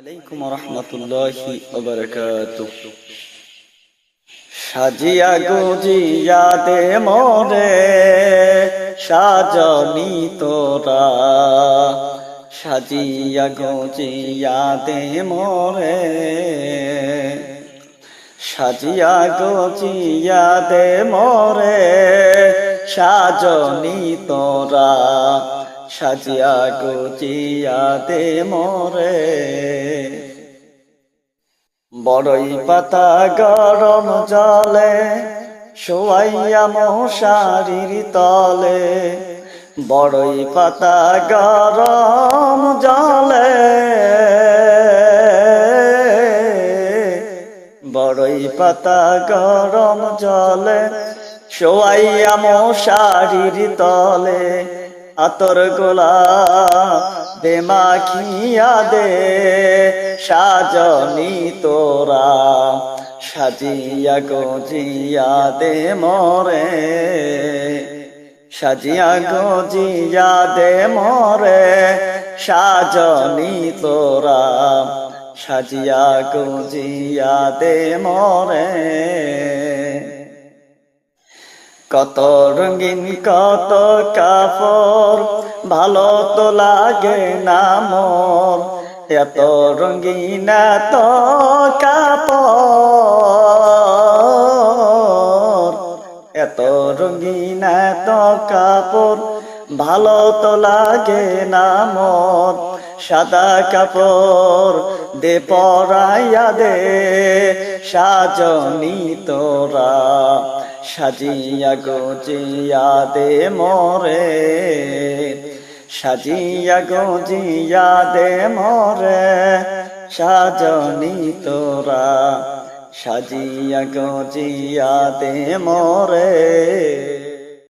আলাইকুম রহমতুল্লাহি সাজিয়া গুজিয়া দে মোরে, সাজনি তোরা। সাজিয়া গুজিয়া দে মোরে, সাজিয়া গুজিয়া দে মোরে, সাজনি তোরা। সাজিয়া গুজিয়া দে মোরে। বড়ই পাতা গরম জলে, শোয়াইয়া মশারির তলে। বড়ই পাতা গরম জলে, বড়ই পাতা গরম জলে, শোয়াইয়া মশারির তলে। আতর গোলা দে মাখিয়া দে, সাজনি তোরা, সাজিয়া গজিয়া দে মরে, সাজিয়া গজিয়া দে মরে, সাজনি তোরা, সাজিয়া গজিয়া দে মরে। কত রঙিন, কত কাপড়, ভালো তো লাগে না মোর। এত রঙিন, এত কাপড়, এত রঙিন, এত কাপড় ভালো তো লাগে না মোর সাদা কাপড় দে পরাইয়া দে, সাজনি তোরা, সাজিয়া গজিয়া দে মরে, সাজিয়া গজিয়া দে মরে, সাজনি তোরা, সাজিয়া গজিয়া দে মরে।